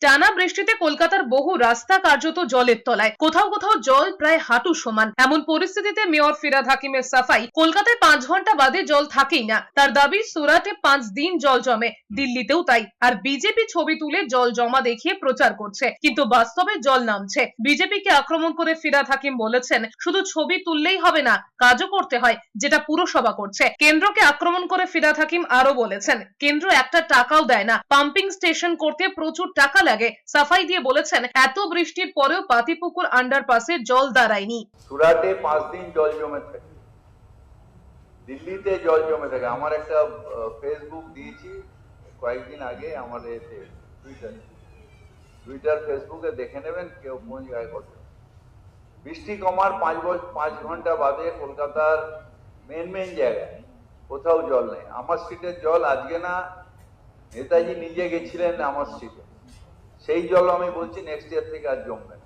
টানা বৃষ্টিতে কলকাতার বহু রাস্তা কার্যত জলের তলায়। কোথাও কোথাও জল প্রায় হাঁটু সমান। এমন পরিস্থিতিতে মেয়র ফিরাদ হাকিমের সাফাই। কলকাতায় পাঁচ ঘণ্টা বাদে জল থাকেই না। তার দাবি, সুরাটে পাঁচ দিন জল জমে। দিল্লিতেও তাই। আর বিজেপি ছবি তুলে জল জমা দেখিয়ে প্রচার করছে। কিন্তু বাস্তবে জল নামছে। বিজেপিকে আক্রমণ করে ফিরাদ হাকিম বলেছেন, শুধু ছবি তুললেই হবে না, কাজও করতে হয়, যেটা পুরসভা করছে। কেন্দ্রকে আক্রমণ করে ফিরাদ হাকিম আরও বলেছেন, কেন্দ্র একটা টাকাও দেয় না। পাম্পিং স্টেশন করতে প্রচুর টাকা লাগে সাফাই দিয়ে বলেছেন, এত বৃষ্টির পরেও পাতিপুকুর আন্ডারপাসে জল দাঁড়ায়নি। সুরাটে পাঁচ দিন জল জমে থাকে। দিল্লিতে জল জমে থাকে। আমার একটা ফেসবুক দিয়েছি কয়েকদিন আগে আমার এতে টুইটার টুইটার ফেসবুকে দেখে নেবেন কেউ কোন জায়গায় কত বৃষ্টি কমার পাঁচ বছর পাঁচ ঘণ্টা বাদে কলকাতার মেন মেন জায়গায় কোথাও জল নেই। আমার স্ট্রিটের জল আজকে না, নেতাজি নিজে গেছিলেন আমার স্ট্রিটে সেই জল আমি বলছি নেক্সট ইয়ার থেকে আর জমবে